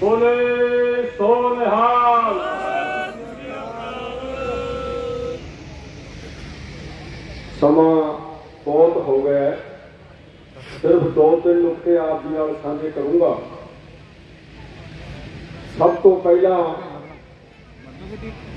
ਬੋਲੇ ਸੋ ਨਿਹਾਲ ਸਮਾਂ ਬਹੁਤ ਹੋ ਗਿਆ ਸਿਰਫ ਦੋ ਤਿੰਨ ਨੁਕਤੇ ਆਪ ਜੀ ਨਾਲ ਸਾਂਝੇ ਕਰੂੰਗਾ। ਸਭ ਤੋਂ ਪਹਿਲਾਂ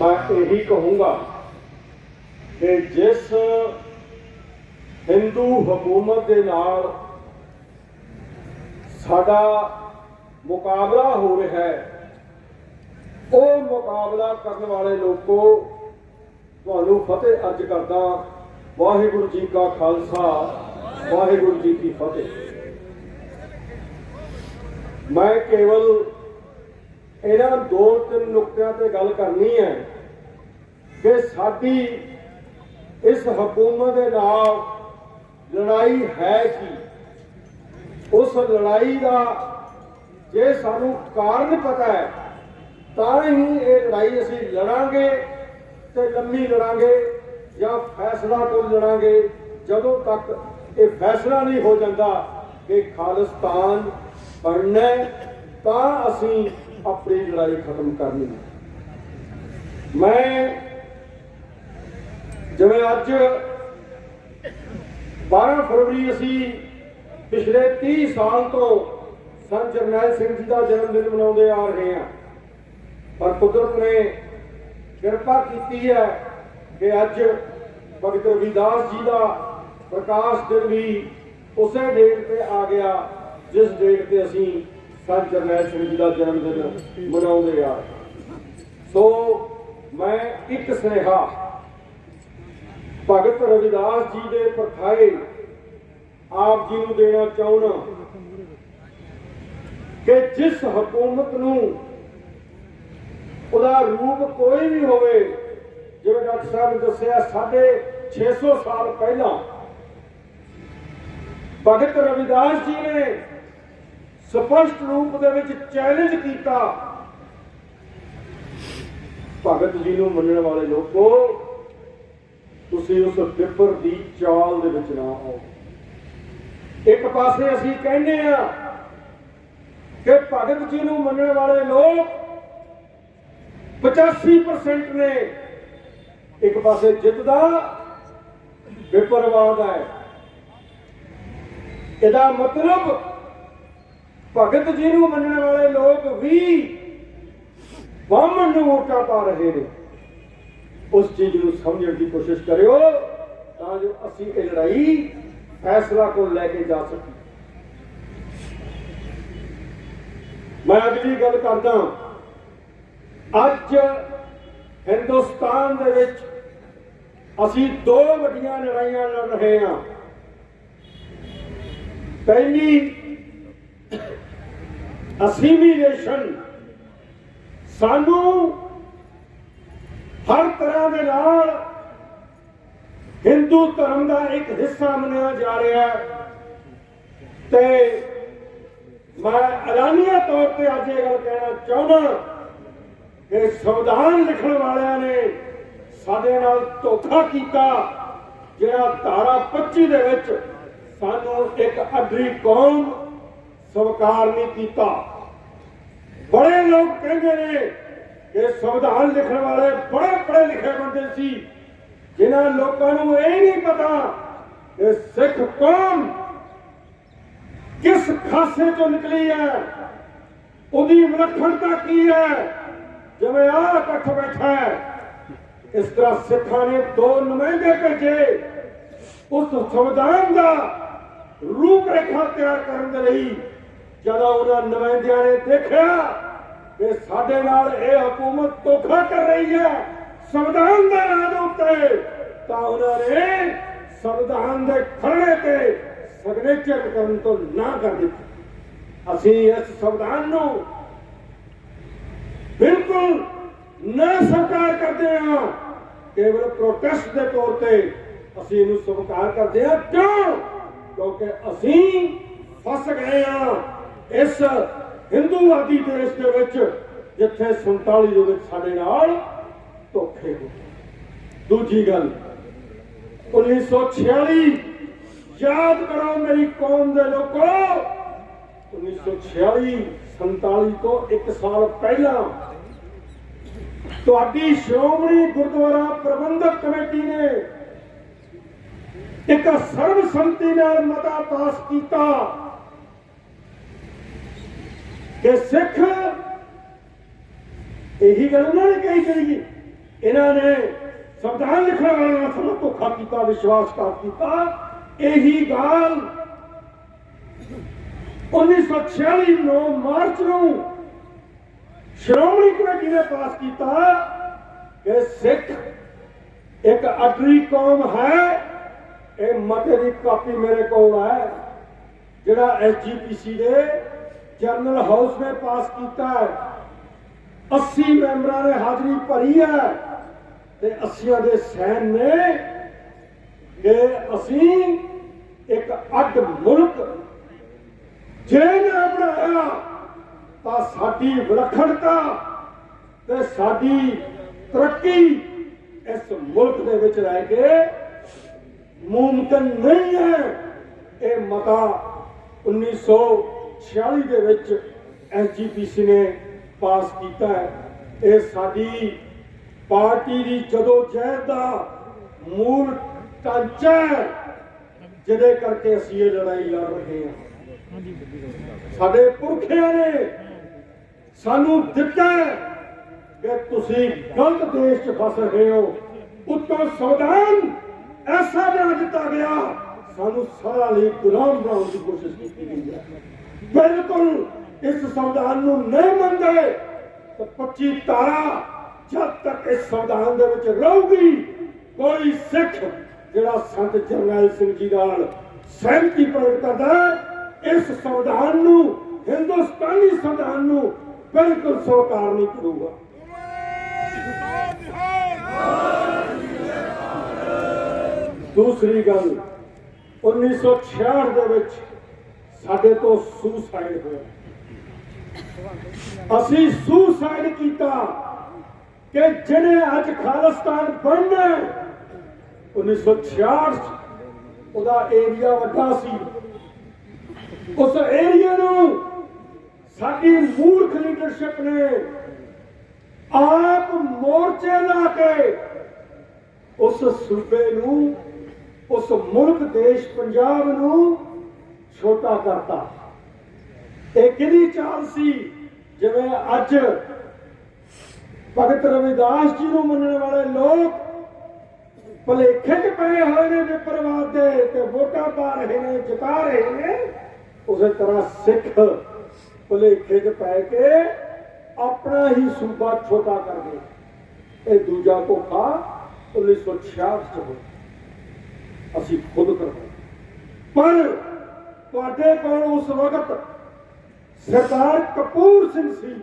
ਮੈਂ ਇਹੀ ਕਹੂੰਗਾ ਕਿ ਜਿਸ ਹਿੰਦੂ ਹਕੂਮਤ ਦੇ ਨਾਲ ਸਾਡਾ ਮੁਕਾਬਲਾ ਹੋ ਰਿਹਾ ਹੈ। ਉਹ ਮੁਕਾਬਲਾ ਕਰਨ ਵਾਲੇ ਲੋਕੋ, ਤੁਹਾਨੂੰ ਫਤਿਹ ਅਰਜ ਕਰਦਾ ਵਾਹਿਗੁਰੂ ਜੀ ਕਾ ਖਾਲਸਾ, ਵਾਹਿਗੁਰੂ ਜੀ ਕੀ ਫਤਿਹ। ਮੈਂ ਕੇਵਲ ਇਹਨਾਂ ਦੋ ਤਿੰਨ ਨੁਕਤਿਆਂ ਤੇ ਗੱਲ ਕਰਨੀ ਹੈ ਕਿ ਸਾਡੀ ਇਸ ਹਕੂਮਤ ਦੇ ਨਾਲ ਲੜਾਈ ਹੈ ਕੀ? ਉਸ ਲੜਾਈ ਦਾ ਜੇ ਸਾਨੂੰ ਕਾਰਨ ਪਤਾ ਹੈ, ਤਾਂ ਹੀ ਇਹ ਲੜਾਈ ਅਸੀਂ ਲੜਾਂਗੇ ਤੇ ਲੰਮੀ ਲੜਾਂਗੇ ਜਾਂ ਫੈਸਲਾ ਤੋਂ ਲੜਾਂਗੇ, ਜਦੋਂ ਤੱਕ ਇਹ ਫੈਸਲਾ ਨਹੀਂ ਹੋ ਜਾਂਦਾ ਕਿ ਖਾਲਿਸਤਾਨ ਬਣਨਾ ਤਾਂ ਅਸੀਂ ਆਪਣੀ ਲੜਾਈ ਖਤਮ ਕਰਨੀ ਹੈ। ਮੈਂ ਜਿਵੇਂ ਅੱਜ 12 ਫਰਵਰੀ ਅਸੀਂ ਪਿਛਲੇ 30 ਸਾਲ ਤੋਂ ਸੰਤ ਜਰਨੈਲ ਸਿੰਘ ਜੀ ਦਾ ਜਨਮ ਦਿਨ ਮਨਾਉਂਦੇ ਆ ਰਹੇ ਹਾਂ। ਪਰ ਕੁਦਰਤ ਨੇ ਕਿਰਪਾ ਕੀਤੀ ਹੈ ਕਿ ਅੱਜ ਭਗਤ ਰਵਿਦਾਸ ਜੀ ਦਾ ਪ੍ਰਕਾਸ਼ ਦਿਨ ਵੀ ਉਸੇ ਡੇਟ ਤੇ ਆ ਗਿਆ, ਜਿਸ ਡੇਟ ਤੇ ਅਸੀਂ ਸੰਤ ਜਰਨੈਲ ਸਿੰਘ ਜੀ ਦਾ ਜਨਮ ਦਿਨ ਮਨਾਉਂਦੇ ਆ। ਸੋ ਮੈਂ ਇੱਕ ਸੁਨੇਹਾ, ਭਗਤ ਰਵਿਦਾਸ ਜੀ ਦੇ ਪਰਖਾਏ ਆਪ ਜੀ ਨੂੰ ਦੇਣਾ ਚਾਹੁੰਦਾ ਕਿ ਜਿਸ ਹਕੂਮਤ ਨੂੰ ਉਹਦਾ ਰੂਪ ਕੋਈ ਵੀ ਹੋਵੇ, ਜਿਵੇਂ ਡਾਕਟਰ ਸਾਹਿਬ ਨੇ ਦੱਸਿਆ, ਸਾਡੇ 600 ਸਾਲ ਪਹਿਲਾਂ ਭਗਤ ਰਵਿਦਾਸ ਜੀ ਨੇ ਸਪਸ਼ਟ ਰੂਪ ਦੇ ਵਿੱਚ ਚੈਲੰਜ ਕੀਤਾ ਭਗਤ ਜੀ ਨੂੰ ਮੰਨਣ ਵਾਲੇ ਲੋਕੋ, ਤੁਸੀਂ ਉਸ ਪੇਪਰ ਦੀ ਚਾਲ ਦੇ ਵਿੱਚ ਨਾ ਆਓ। ਇੱਕ ਪਾਸੇ ਅਸੀਂ ਕਹਿੰਦੇ ਆ ਕਿ ਭਗਤ ਜੀ ਨੂੰ ਮੰਨਣ ਵਾਲੇ ਲੋਕ 85% ਨੇ। ਇੱਕ ਪਾਸੇ ਜਿੱਤ ਦਾ ਵਿਪਰਵਾਦ ਹੈ। ਇਹਦਾ ਮਤਲਬ ਭਗਤ ਜੀ ਨੂੰ ਮੰਨਣ ਵਾਲੇ ਲੋਕ ਵੀ ਬਾਹਮਣ ਨੂੰ ਵੋਟਾਂ ਪਾ ਰਹੇ ਨੇ। ਉਸ ਚੀਜ਼ ਨੂੰ ਸਮਝਣ ਦੀ ਕੋਸ਼ਿਸ਼ ਕਰਿਓ ਤਾਂ ਜੋ ਅਸੀਂ ਇਹ ਲੜਾਈ ਫੈਸਲਾ ਕੋਲ ਲੈ ਕੇ ਜਾ ਸਕੀਏ। ਮੈਂ ਅਗਲੀ ਗੱਲ ਕਰਦਾ ਅੱਜ ਹਿੰਦੁਸਤਾਨ ਦੇ ਵਿੱਚ ਅਸੀਂ ਦੋ ਵੱਡੀਆਂ ਲੜਾਈਆਂ ਲੜ ਰਹੇ ਹਾਂ। ਪਹਿਲੀ, ਅਸੀਮੀਲੇਸ਼ਨ। ਸਾਨੂੰ ਹਰ ਤਰ੍ਹਾਂ ਦੇ ਨਾਲ ਹਿੰਦੂ ਧਰਮ ਦਾ ਇੱਕ ਹਿੱਸਾ ਮੰਨਿਆ ਜਾ ਰਿਹਾ ਹੈ ਤੇ ਮੈਂ ਐਲਾਨੀਆ ਤੌਰ ਤੇ ਅੱਜ ਇਹ ਗੱਲ ਕਹਿਣਾ ਚਾਹੁੰਦਾ ਕਿ ਸੰਵਿਧਾਨ ਲਿਖਣ ਵਾਲਿਆਂ ਨੇ ਸਾਡੇ ਨਾਲ ਧੋਖਾ ਕੀਤਾ। ਜਿਹੜਾ ਧਾਰਾ 25 ਦੇ ਵਿੱਚ ਸਾਨੂੰ ਇੱਕ ਅਡਰੀ ਕੌਮ ਸਵਕਾਰ ਨਹੀਂ ਕੀਤਾ। ਬੜੇ ਲੋਕ ਕਹਿੰਦੇ ਨੇ ਕਿ ਸੰਵਿਧਾਨ ਲਿਖਣ ਵਾਲੇ ਬੜੇ ਪੜ੍ਹੇ ਲਿਖੇ ਬੰਦੇ ਸੀ, ਜਿਨ੍ਹਾਂ ਲੋਕਾਂ ਨੂੰ ਇਹ ਨਹੀਂ ਪਤਾ ਕਿ ਸਿੱਖ ਕੌਮ ਕਿਸ ਖਾਸੇ ਤੋਂ ਨਿਕਲੀ ਹੈ, ਉਹਦੀ ਵਿਲੱਖਣਤਾ ਕੀ ਹੈ? ਜਿਵੇਂ ਆਹ ਇਕੱਠ ਬੈਠਾ ਹੈ, ਇਸ ਤਰ੍ਹਾਂ ਸਿੱਖਾਂ ਨੇ ਦੋ ਨੁਮਾਇੰਦੇ ਭੇਜੇ। ਉਸ ਸੰਵਿਧਾਨ ਦਾ ਰੂਪ ਰੇਖਾ ਤਿਆਰ ਕਰਨ ਦੇ ਲਈ ਜਦੋਂ ਉਹਨਾਂ ਨੁਮਾਇੰਦਿਆਂ ਨੇ ਦੇਖਿਆ ਕਿ ਸਾਡੇ ਨਾਲ ਇਹ ਹਕੂਮਤ ਧੋਖਾ ਕਰ ਰਹੀ ਹੈ ਸੰਵਿਧਾਨ ਦੇ ਰਾਜ ਉੱਤੇ, ਤਾਂ ਉਹਨਾਂ ਨੇ ਸੰਵਿਧਾਨ ਦੇ ਖਰੜੇ ਤੇ ਸਿਗਨੇਚਰ ਕਰਨ ਤੋਂ ਨਾ ਕਰ ਦਿੱਤੀ। ਅਸੀਂ ਇਸ ਸੰਵਿਧਾਨ ਨੂੰ ਬਿਲਕੁਲ ਨਾ ਸਵੀਕਾਰ ਕਰਦੇ ਹਾਂ। ਕੇਵਲ ਪ੍ਰੋਟੈਸਟ ਦੇ ਤੌਰ ਤੇ ਅਸੀਂ ਇਹਨੂੰ ਸਵੀਕਾਰ ਕਰਦੇ ਹਾਂ ਕਿਉਂ? ਕਿਉਂਕਿ ਅਸੀਂ ਫਸ ਗਏ ਹਾਂ ਇਸ ਹਿੰਦੂਵਾਦੀ ਦੇਸ਼ ਦੇ ਵਿੱਚ, ਜਿੱਥੇ 47 ਦੇ ਵਿੱਚ ਸਾਡੇ ਨਾਲ ਧੋਖੇ ਹੋਏ ਦੂਜੀ ਗੱਲ 1946 ਯਾਦ ਕਰੋ ਮੇਰੀ ਕੌਮ ਦੇ ਲੋਕੋ 1946 47 ਤੋਂ 1 ਸਾਲ ਪਹਿਲਾਂ ਤੁਹਾਡੀ ਸ਼੍ਰੋਮਣੀ ਗੁਰਦੁਆਰਾ ਪ੍ਰਬੰਧਕ ਕਮੇਟੀ ਨੇ ਇੱਕ ਸਰਬਸੰਮਤੀ ਨਾਲ ਮਤਾ ਪਾਸ ਕੀਤਾ ਕਿ ਸਿੱਖ ਇਹੀ ਗੱਲ ਉਹਨਾਂ ਨੇ ਕਹੀ ਕਰੀ ਇਹਨਾਂ ਨੇ ਸੰਵਿਧਾਨ ਲਿਖਣ ਵਾਲਿਆਂ ਨਾਲ ਧੋਖਾ ਕੀਤਾ, ਵਿਸ਼ਵਾਸਘਾਤ ਕੀਤਾ। ਇਹੀ ਗੱਲ। 1946 ਨੂੰ ਮਾਰਚ ਨੂੰ ਸ਼੍ਰੋਮਣੀ ਕਮੇਟੀ ਨੇ ਪਾਸ ਕੀਤਾ ਕਿ ਸਿੱਖ ਇੱਕ ਅਟਰੀ ਕੌਮ ਹੈ। ਇਹ ਮਤੇ ਦੀ ਕਾਪੀ ਮੇਰੇ ਕੋਲ ਹੈ, ਜਿਹੜਾ ਐਸਜੀਪੀਸੀ ਦੇ ਜਨਰਲ ਹਾਊਸ ਨੇ ਪਾਸ ਕੀਤਾ ਹੈ। 80 ਮੈਂਬਰਾਂ ਨੇ ਹਾਜ਼ਰੀ ਭਰੀ ਹੈ ਤੇ 80 ਦੇ ਸੈਨ ਨੇ ਕਿ ਅਸੀਂ ਇੱਕ ਅੱਡ ਮੁਲਕ ਜੇ ਨਾ ਬਣਾਇਆ, ਤਾਂ ਸਾਡੀ ਵਿਲੱਖਣਤਾ ਤੇ ਸਾਡੀ ਤਰੱਕੀ ਇਸ ਮੁਲਕ ਦੇ ਵਿੱਚ ਰਹਿ ਕੇ ਮੁਮਕਿਨ ਨਹੀਂ ਹੈ। ਇਹ ਮਤਾ 1946 ਦੇ ਵਿੱਚ ਐਸਜੀਪੀਸੀ ਨੇ ਪਾਸ ਕੀਤਾ ਹੈ। ਇਹ ਸਾਡੀ ਪਾਰਟੀ ਦੀ ਜਦੋਂ ਜਹਿਦ ਦਾ ਮੂਲ ਢਾਂਚਾ ਜਿਹਦੇ ਕਰਕੇ ਅਸੀਂ ਇਹ ਲੜਾਈ ਲੜ ਰਹੇ ਹਾਂ। ਸਾਡੇ ਪੁਰਖਿਆਂ ਨੇ ਸਾਨੂੰ ਦਿੱਤਾ ਕਿ ਤੁਸੀਂ ਗਲਤ ਦੇਸ਼ 'ਚ ਫਸ ਰਹੇ ਹੋ। ਉੱਤੋਂ ਸੰਵਿਧਾਨ ਐਸਾ ਬਣਾ ਦਿੱਤਾ ਗਿਆ, ਸਾਨੂੰ ਸਾਰਾ ਲਈ ਗੁਲਾਮ ਬਣਾਉਣ ਦੀ ਕੋਸ਼ਿਸ਼ ਕੀਤੀ ਗਈ ਹੈ। ਬਿਲਕੁਲ ਇਸ ਸੰਵਿਧਾਨ ਨੂੰ ਨਹੀਂ ਮੰਨਦੇ, ਤਾਂ 25 ਤਾਰਾ ਜਦ ਤੱਕ ਇਸ ਸੰਵਿਧਾਨ ਦੇ ਵਿੱਚ ਰਹੂਗੀ, ਕੋਈ ਸਿੱਖ ਜਿਹੜਾ ਸੰਤ ਜਰਨੈਲ ਸਿੰਘ ਜੀ ਨਾਲ ਸਹਿਮਤੀ ਪ੍ਰਗਟ ਕਰਦਾ ਇਸ ਸੰਵਿਧਾਨ ਨੂੰ, ਹਿੰਦੁਸਤਾਨੀ ਸੰਵਿਧਾਨ ਨੂੰ ਬਿਲਕੁਲ ਸਵੀਕਾਰ ਨਹੀਂ ਕਰੂਗਾ। ਦੂਸਰੀ ਗੱਲ 1966 ਦੇ ਵਿੱਚ ਸਾਡੇ ਤੋਂ ਸੁਸਾਈਡ ਹੋਇਆ। ਅਸੀਂ ਸੁਸਾਈਡ ਕੀਤਾ ਕਿ ਜਿਹੜੇ ਅੱਜ ਖਾਲਿਸਤਾਨ ਬਣਨਾ 1966 'ਚ ਉਹਦਾ ਏਰੀਆ ਵੱਡਾ ਸੀ। ਉਸ ਏਰੀਆ ਨੂੰ ਸਾਡੀ ਮੂਰਖ ਲੀਡਰਸ਼ਿਪ ਨੇ ਆਪ ਮੋਰਚੇ ਲਾ ਕੇ ਉਸ ਸੂਬੇ ਨੂੰ, ਉਸ ਮੁਲਕ ਦੇਸ਼ ਪੰਜਾਬ ਨੂੰ ਛੋਟਾ ਕਰਤਾ। ਇਹ ਕਿਹਦੀ ਚਾਲ ਸੀ? ਜਿਵੇਂ ਅੱਜ ਭਗਤ ਰਵਿਦਾਸ ਜੀ ਨੂੰ ਮੰਨਣ ਵਾਲੇ ਲੋਕ ਭਲੇਖੇ 'ਚ ਪਏ ਹੋਏ ਨੇ ਵਿਪਰਵਾਦ ਦੇ ਤੇ ਵੋਟਾਂ ਪਾ ਰਹੇ ਨੇ ਜਿਤਾ ਰਹੇ ਨੇ ਉਸੇ ਤਰ੍ਹਾਂ ਸਿੱਖ ਭਲੇਖੇ 'ਚ ਪੈ ਕੇ ਆਪਣਾ ਹੀ ਸੂਬਾ ਛੋਟਾ ਕਰ ਗਏ ਇਹ ਦੂਜਾ ਧੋਖਾ 1966 ਚ ਹੋਇਆ ਅਸੀਂ ਖੁਦ ਕਰਵਾਇਆ ਪਰ ਤੁਹਾਡੇ ਕੋਲ ਉਸ ਵਕਤ ਸਰਦਾਰ ਕਪੂਰ ਸਿੰਘ ਸੀ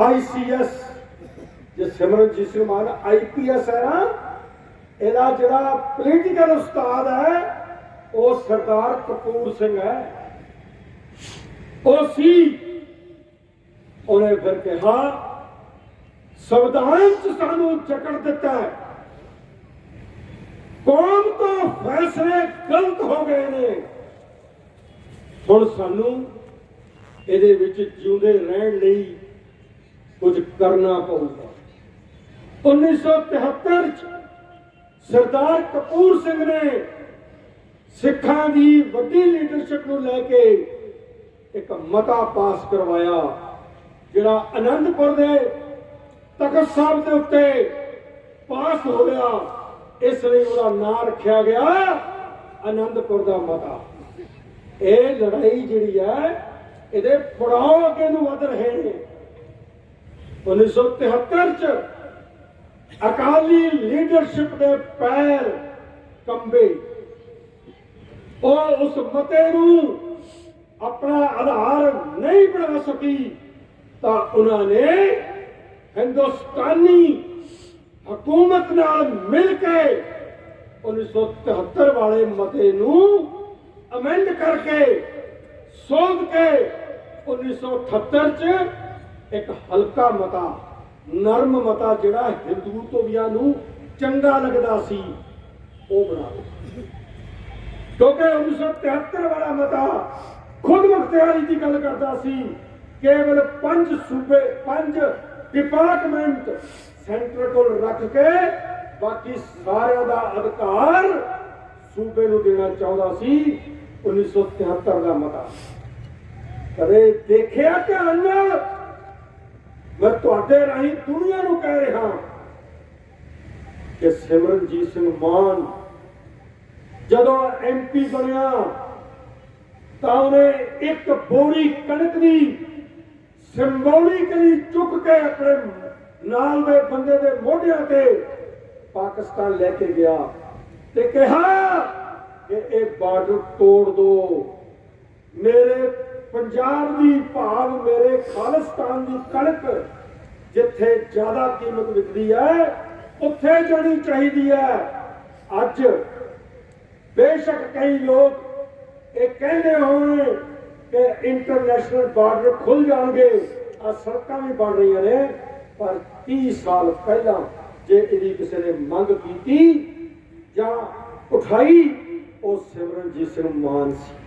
ਆਈਸੀਐਸ ਜੇ ਸਿਮਰਨਜੀਤ ਸਿੰਘ ਮਾਨ ਆਈਪੀਐਸ ਹੈ ਨਾ ਇਹਦਾ ਜਿਹੜਾ ਪੋਲੀਟੀਕਲ ਉਸਤਾਦ ਹੈ, ਉਹ ਸਰਦਾਰ ਕਪੂਰ ਸਿੰਘ ਹੈ। ਉਹ ਸੀ। ਉਹਨੇ ਫਿਰ ਕਿਹਾ, ਸੰਵਿਧਾਨ ਚ ਸਾਨੂੰ ਜਕੜ ਦਿੱਤਾ ਹੈ। ਕੌਮ ਤੋਂ ਫੈਸਲੇ ਗਲਤ ਹੋ ਗਏ ਨੇ। ਹੁਣ ਸਾਨੂੰ ਇਹਦੇ ਵਿੱਚ ਜਿਉਂਦੇ ਰਹਿਣ ਲਈ ਕੁਝ ਕਰਨਾ ਪਊਗਾ। 1973 ਚ ਸਰਦਾਰ ਕਪੂਰ ਸਿੰਘ ਨੇ ਸਿੱਖਾਂ ਦੀ ਵੱਡੀ ਲੀਡਰਸ਼ਿਪ ਨੂੰ ਲੈ ਕੇ ਇੱਕ ਮਤਾ ਪਾਸ ਕਰਵਾਇਆ, ਜਿਹੜਾ ਆਨੰਦਪੁਰ ਦੇ ਤਖਤ ਸਾਹਿਬ ਦੇ ਉੱਤੇ ਪਾਸ ਹੋਇਆ, ਇਸ ਲਈ ਉਹਦਾ ਨਾਂ ਰੱਖਿਆ ਗਿਆ ਅਨੰਦਪੁਰ ਦਾ ਮਤਾ। ਇਹ ਲੜਾਈ ਜਿਹੜੀ ਹੈ, ਇਹਦੇ ਪੜਾਅ ਅੱਗੇ ਨੂੰ ਵਧ ਰਹੇ ਨੇ। 1973 ਚ ਅਕਾਲੀ ਲੀਡਰਸ਼ਿਪ ਦੇ ਪੈਰ ਕੰਬੇ। ਉਹ ਉਸ ਮਤੇ ਨੂੰ ਆਪਣਾ ਆਧਾਰ ਨਹੀਂ ਬਣਾ ਸਕੀ, ਤਾਂ ਉਹਨਾਂ ਨੇ ਹਿੰਦੁਸਤਾਨੀ ਹਕੂਮਤ ਨਾਲ ਮਿਲ ਕੇ 1973 ਵਾਲੇ ਮਤੇ ਨੂੰ ਅਮੈਂਡ ਕਰਕੇ ਸੋਧ ਕੇ 1978 ਚ ਇੱਕ ਹਲਕਾ ਮਤਾ ਨਰਮ ਮਤਾ ਜਿਹੜਾ ਹਿੰਦੂ ਹਿੰਦੂਤਵੀਆਂ ਨੂੰ ਚੰਗਾ ਲੱਗਦਾ ਸੀ, ਉਹ ਬਣਾ ਦਿੱਤਾ ਕਿਉਂਕਿ 1973 ਵਾਲਾ ਮਤਾ ਖੁਦ ਮੁਖਤਿਆਰ ਦੀ ਗੱਲ ਕਰਦਾ ਸੀ, ਕੇਵਲ ਪੰਜ ਸੂਬੇ, ਪੰਜ ਡਿਪਾਰਟਮੈਂਟ ਸੈਂਟਰ ਕੋਲ ਰੱਖ ਕੇ ਬਾਕੀ ਸਾਰਿਆਂ ਦਾ ਅਧਿਕਾਰ ਸੂਬੇ ਨੂੰ ਦੇਣਾ ਚਾਹੁੰਦਾ ਸੀ 1973 ਦਾ ਮਤਾ। ਕਦੇ ਦੇਖਿਆ ਧਿਆਨ ਨਾਲ ਮੈਂ ਤੁਹਾਡੇ ਰਾਹੀਂ ਦੁਨੀਆ ਨੂੰ ਕਹਿ ਰਿਹਾ ਕਿ ਸਿਮਰਨਜੀਤ ਸਿੰਘ ਮਾਨ ਜਦੋਂ ਐਮਪੀ ਬਣਿਆ ਤਾਂ ਉਹਨੇ ਇੱਕ ਬੋਰੀ ਕਣਕ ਦੀ ਸਿੰਬੋਲਿਕਲੀ ਚੁੱਕ ਕੇ ਆਪਣੇ ਨਾਲ ਦੇ ਬੰਦੇ ਦੇ ਮੋਢਿਆਂ ਤੇ ਪਾਕਿਸਤਾਨ ਲੈ ਕੇ ਗਿਆ ਤੇ ਕਿਹਾ ਕਿ ਇਹ ਬਾਰਡਰ ਤੋੜ ਦੋ। ਮੇਰੇ ਪੰਜਾਬ ਦੀ ਭਾਵ ਮੇਰੇ ਖਾਲਿਸਤਾਨ ਦੀ ਕਣਕ ਜਿੱਥੇ ਜ਼ਿਆਦਾ ਕੀਮਤ ਵਿਕਦੀ ਹੈ, ਉੱਥੇ ਜਾਣੀ ਚਾਹੀਦੀ ਹੈ, ਅੱਜ ਬੇਸ਼ੱਕ ਕਈ ਲੋਕ ਇਹ ਕਹਿੰਦੇ ਹੋਣ ਕਿ ਇੰਟਰਨੈਸ਼ਨਲ ਬਾਰਡਰ ਖੁੱਲ ਜਾਣਗੇ। ਆ ਸੜਕਾਂ ਵੀ ਬਣ ਰਹੀਆਂ ਨੇ, ਪਰ 30 ਸਾਲ ਪਹਿਲਾਂ ਜੇ ਇਹਦੀ ਕਿਸੇ ਨੇ ਮੰਗ ਕੀਤੀ ਜਾਂ ਉਠਾਈ, ਉਹ ਸਿਮਰਨਜੀਤ ਸਿੰਘ ਮਾਨ ਸੀ।